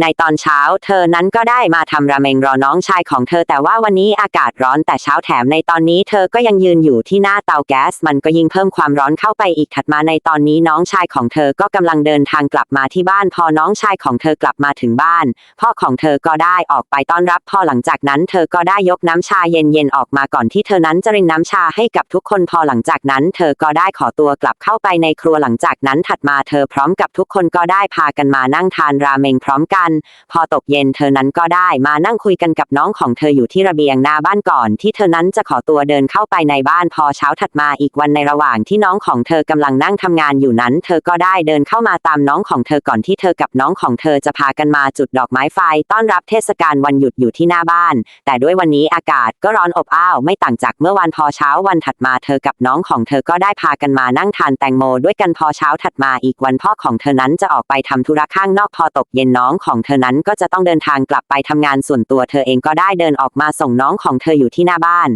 ในตอนเช้าเธอนั้นก็ได้มาทำราเมงรอน้องชายของเธอแต่ว่าวันนี้อากาศร้อนแต่เช้าแถมในตอนนี้เธอก็ยังยืนอยู่ที่หน้าเตาแก๊ส มันก็ยิ่งเพิ่มความร้อนเข้าไปอีกถัดมาในตอนนี้น้องชายของเธอก็กำลังเดินทางกลับมาที่บ้าน พอน้องชายของเธอกลับมาถึงบ้าน พ่อของเธอก็ได้ออกไปต้อนรับพอหลังจากนั้น เธอก็ได้ยกน้ำชาเย็นๆออกมาก่อนที่เธอนั้นจะรินน้ำชาให้กับทุกคนพอหลังจากนั้น เธอก็ได้ขอตัวกลับเข้าไปในครัวหลังจากนั้นถัดมาเธอพร้อมกับทุกคนก็ได้พากันมานั่งทานราเมงพร้อมกันพอตกเย็นเธอนั้นก็ได้มานั่งคุยกันกับน้องของเธออยู่ที่ระเบียงหน้าบ้านก่อน ที่เธอนั้นจะขอตัวเดินเข้าไปในบ้านพอเช้าถัดมาอีกวันในระหว่างที่น้องของเธอกำลังนั่งทำงานอยู่นั้น เธอก็ได้เดินเข้ามาตามน้องของเธอก่อนที่เธอกับน้องของเธอจะพากันมาจุดดอกไม้ไฟต้อนรับเทศกาลวันหยุดอยู่ที่หน้าบ้าน แต่ด้วยวันนี้อากาศก็ร้อนอบอ้าวไม่ต่างจากเมื่อวันพอเช้าวันถัดมาเธอกับน้องของเธอก็ได้พากันมานั่งทานแตงโมด้วยกันพอเช้าถัดมาอีกวันพ่อของเธอนั้นจะออกไปทำธุระข้างนอกพอตกเย็นน้องของของเธอนั้นก็จะต้องเดินทางกลับไปทำงานส่วนตัวเธอเองก็ได้เดินออกมาส่งน้องของเธออยู่ที่หน้าบ้าน